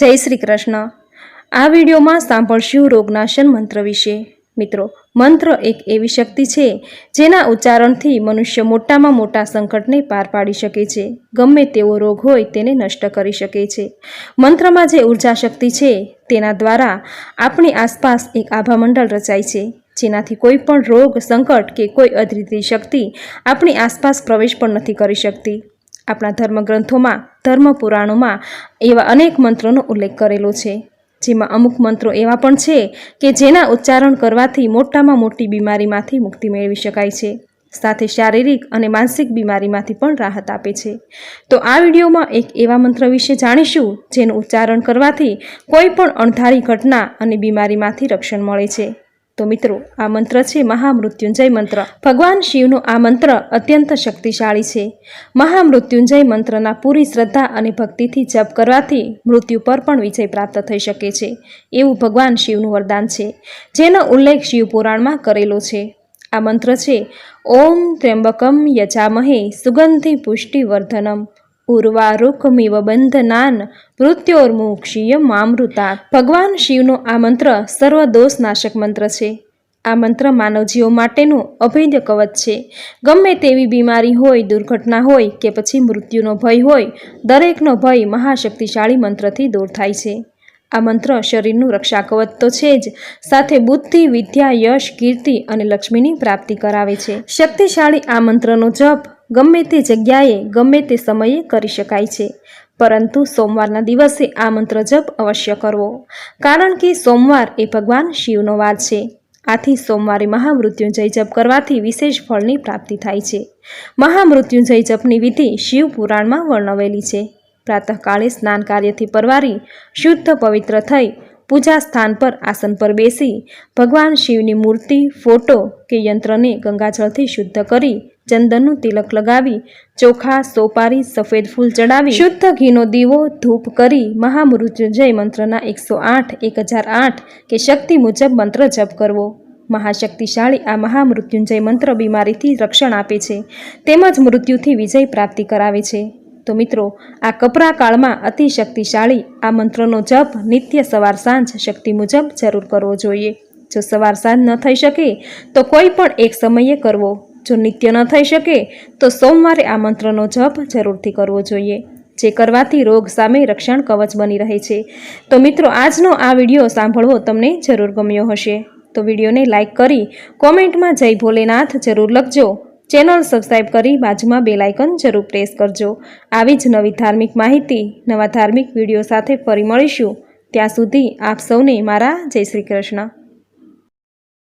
જય શ્રી કૃષ્ણ. આ વિડીયોમાં સાંભળશું રોગનાશન મંત્ર વિશે. મિત્રો, મંત્ર એક એવી શક્તિ છે જેના ઉચ્ચારણથી મનુષ્ય મોટામાં મોટા સંકટને પાર પાડી શકે છે. ગમે તેવો રોગ હોય તેને નષ્ટ કરી શકે છે. મંત્રમાં જે ઊર્જા શક્તિ છે તેના દ્વારા આપણી આસપાસ એક આભામંડળ રચાય છે. જેનાથી કોઈ પણ રોગ, સંકટ કે કોઈ અદ્વિતીય શક્તિ આપણી આસપાસ પ્રવેશ પણ નથી કરી શકતી. આપણા ધર્મગ્રંથોમાં ધર્મ પુરાણોમાં એવા અનેક મંત્રોનો ઉલ્લેખ કરેલો છે. જેમાં અમુક મંત્રો એવા પણ છે કે જેના ઉચ્ચારણ કરવાથી મોટામાં મોટી બીમારીમાંથી મુક્તિ મેળવી શકાય છે. સાથે શારીરિક અને માનસિક બીમારીમાંથી પણ રાહત આપે છે. તો આ વિડીયોમાં એક એવા મંત્ર વિશે જાણીશું, જેનું ઉચ્ચારણ કરવાથી કોઈ પણ અણધારી ઘટના અને બીમારીમાંથી રક્ષણ મળે છે. તો મિત્રો, આ મંત્ર છે મહામૃત્યુંજય મંત્ર. ભગવાન શિવનો આ મંત્ર અત્યંત શક્તિશાળી છે. મહામૃત્યુંજય મંત્રના પૂરી શ્રદ્ધા અને ભક્તિથી જપ કરવાથી મૃત્યુ પર પણ વિજય પ્રાપ્ત થઈ શકે છે. એવું ભગવાન શિવનું વરદાન છે, જેનો ઉલ્લેખ શિવ પુરાણમાં કરેલો છે. આ મંત્ર છે, ઓમ ત્ર્યંબકમ યજામહે સુગંધિ પુષ્ટિવર્ધનમ. ઉર્વારુકમિવ બંધનાન મૃત્યોર્મુક્ષીય મામૃતા. ભગવાન શિવનો આ મંત્ર સર્વદોષનાશક મંત્ર છે. આ મંત્ર માનવજીવો માટેનું અભેદ્ય કવચ છે. ગમે તેવી બીમારી હોય, દુર્ઘટના હોય કે પછી મૃત્યુનો ભય હોય, દરેકનો ભય મહાશક્તિશાળી મંત્રથી દૂર થાય છે. આ મંત્ર શરીરનું રક્ષા કવચ તો છે જ, સાથે બુદ્ધિ, વિદ્યા, યશ, કીર્તિ અને લક્ષ્મીની પ્રાપ્તિ કરાવે છે. શક્તિશાળી આ મંત્રનો જપ ગમે તે જગ્યાએ, ગમે તે સમયે કરી શકાય છે. પરંતુ સોમવારના દિવસે આ મંત્ર જપ અવશ્ય કરવો. કારણ કે સોમવાર એ ભગવાન શિવનો વાર છે. આથી સોમવારે મહામૃત્યુંજય જપ કરવાથી વિશેષ ફળની પ્રાપ્તિ થાય છે. મહામૃત્યુંજય જપની વિધિ શિવ પુરાણમાં વર્ણવેલી છે. પ્રાતઃકાળે સ્નાન કાર્યથી પરવારી, શુદ્ધ, પવિત્ર થઈ પૂજા સ્થાન પર આસન પર બેસી ભગવાન શિવની મૂર્તિ, ફોટો કે યંત્રને ગંગાજળથી શુદ્ધ કરી ચંદનનું તિલક લગાવી, ચોખા, સોપારી, સફેદ ફૂલ ચડાવી, શુદ્ધ ઘીનો દીવો, ધૂપ કરી મહામૃત્યુંજય મંત્રના એકસો આઠ, એક હજાર આઠ કે શક્તિ મુજબ મંત્ર જપ કરવો. મહાશક્તિશાળી આ મહામૃત્યુંજય મંત્ર બીમારીથી રક્ષણ આપે છે. તેમજ મૃત્યુથી વિજય પ્રાપ્તિ કરાવે છે. તો મિત્રો, આ કપરા કાળમાં અતિ આ મંત્રનો જપ નિત્ય સવાર સાંજ શક્તિ મુજબ જરૂર કરવો જોઈએ. જો સવાર સાંજ ન થઈ શકે, તો કોઈ પણ એક સમયે કરવો. જો નિત્ય ન થઈ શકે, તો સોમવારે આ મંત્રનો જપ જરૂરથી કરવો જોઈએ, જે કરવાથી રોગ સામે રક્ષણ કવચ બની રહે છે. તો મિત્રો, આજનો આ વીડિયો સાંભળવો તમને જરૂર ગમ્યો હશે. તો વિડીયોને લાઇક કરી, કોમેન્ટમાં જય ભોલેનાથ જરૂર લખજો. ચેનલ સબસ્ક્રાઈબ કરી બાજુમાં બેલ આઇકન જરૂર પ્રેસ કરજો. આવી જ નવી ધાર્મિક માહિતી, નવા ધાર્મિક વીડિયો સાથે ફરી મળીશું. ત્યાં સુધી આપ સૌને મારા જય શ્રી કૃષ્ણ.